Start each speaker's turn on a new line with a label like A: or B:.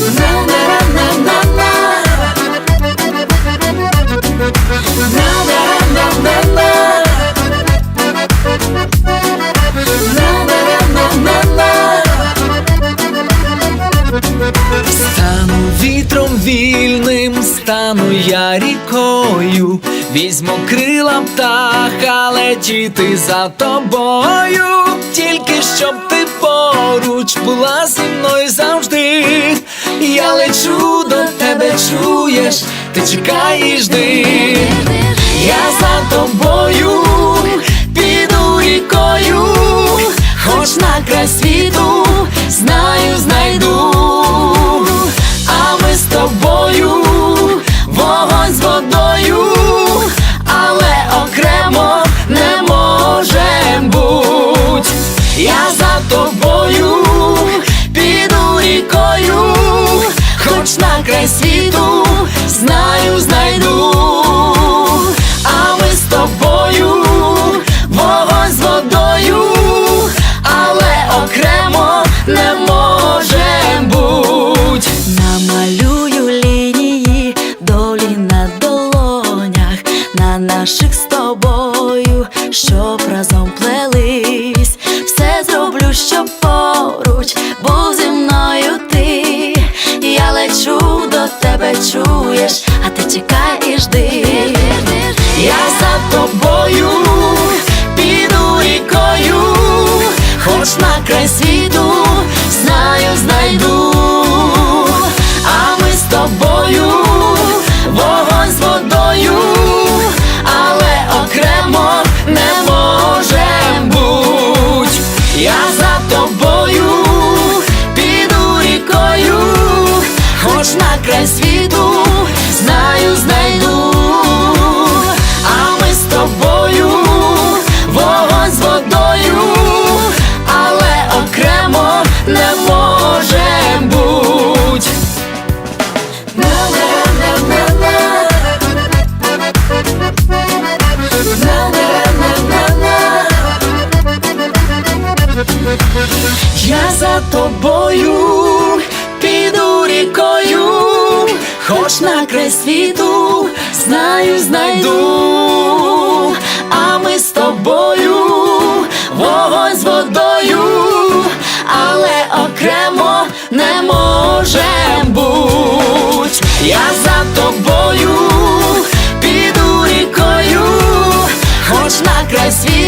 A: Стану стану я рікою, візьму крила птаха, летіти за тобою, тільки щоб ти поруч була зі мною завжди. Я лечу до тебе, чуєш, ти чекаєш жди. Я за тобою водою, але окремо не можем буть. Я за тобою піду рікою, хоч на край світу,
B: на наших з тобою, щоб разом плелись. Все зроблю, щоб поруч був зі мною ти. Я лечу до тебе, чуєш, а ти чекай і жди.
A: Я за тобою піду рікою, хоч на край світу, тобою піду рікою, хоч на край світу, я за тобою піду рікою, хоч на край світу, знаю, знайду, а ми з тобою, вогонь з водою, але окремо не можем бути. Я за тобою піду рікою, хоч на край світу.